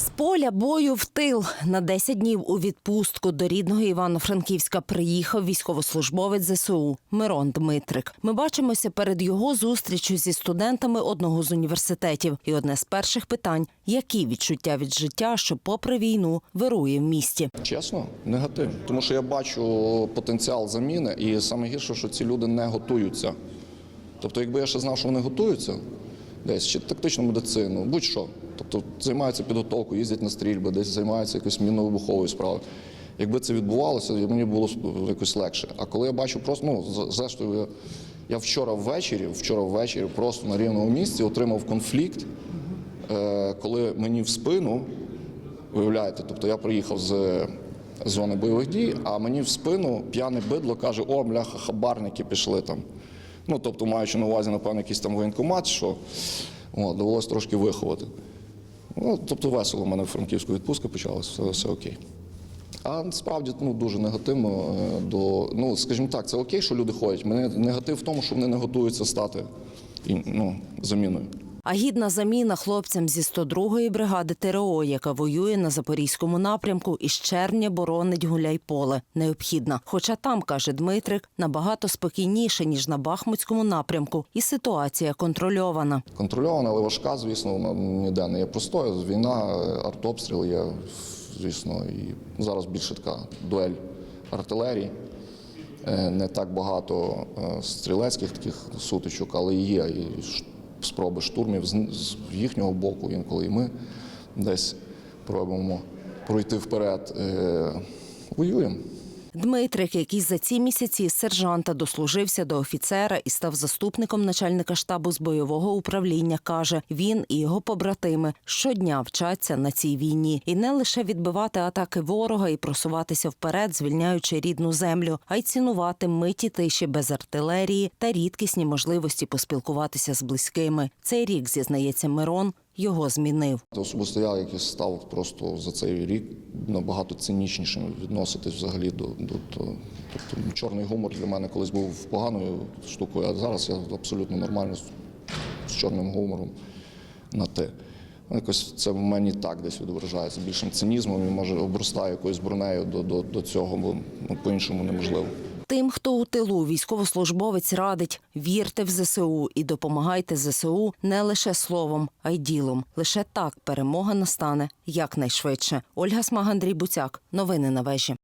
З поля бою в тил на 10 днів у відпустку до рідного Івано-Франківська приїхав військовослужбовець ЗСУ Мирон Дмитрик. Ми бачимося перед його зустрічю зі студентами одного з університетів. І одне з перших питань: які відчуття від життя, що, попри війну, вирує в місті. Чесно, негатив. Тому що я бачу потенціал заміни, і саме гірше, що ці люди не готуються. Тобто, якби я ще знав, що вони готуються, десь чи тактичну медицину, будь-що. Тобто займаються підготовкою, їздять на стрільби, десь займаються якоюсь мінно-вибуховою справою. Якби це відбувалося, мені було якось легше. А коли я бачу просто, ну, зрештою, я, я вчора ввечері, вчора ввечері просто на рівному місці отримав конфлікт, е, коли мені в спину Виявляєте, тобто я приїхав з зони бойових дій, а мені в спину п'яне бидло каже: о, бляха, хабарники пішли там. Ну, тобто, маючи на увазі, напевно, якийсь там воєнкомат, що о, довелося трошки виховати. Ну, тобто весело, в мене Франківську відпустка почалася, все, все окей. А насправді ну, дуже негативно е, до. Ну, скажімо так, це окей, що люди ходять. Мене негатив в тому, що вони не готуються стати ну, заміною. А гідна заміна хлопцям зі 102-ї бригади ТРО, яка воює на запорізькому напрямку і з червня боронить гуляйполе, необхідна. Хоча там, каже Дмитрик, набагато спокійніше ніж на Бахмутському напрямку, і ситуація контрольована. Контрольована, але важка, звісно, ніде не є простою. Війна, артобстріл є, звісно, і зараз більше така дуель артилерії. Е, Не так багато е, стрілецьких таких сутичок, але є і спроби штурмів з з їхнього боку, інколи і ми десь пробуємо пройти вперед. Е, Воюємо. Дмитрик, який за ці місяці з сержанта дослужився до офіцера і став заступником начальника штабу з бойового управління, каже, він і його побратими щодня вчаться на цій війні і не лише відбивати атаки ворога і просуватися вперед, звільняючи рідну землю, а й цінувати миті тиші без артилерії та рідкісні можливості поспілкуватися з близькими. Цей рік зізнається Мирон. Його змінив. Особисто я, який став просто за цей рік набагато цинічнішим відноситись взагалі до, до, до тобто чорний гумор для мене колись був поганою штукою, а зараз я абсолютно нормально з, з чорним гумором на ти. Ну, Якось це в мені так десь відображається більшим цинізмом і може обростає якоюсь бронею до, до, до цього, бо ну, по-іншому неможливо. Тим, хто у тилу військовослужбовець радить вірте в ЗСУ і допомагайте ЗСУ не лише словом, а й ділом. Лише так перемога настане якнайшвидше. Ольга Смаг, Андрій Буцяк. Новини на вежі.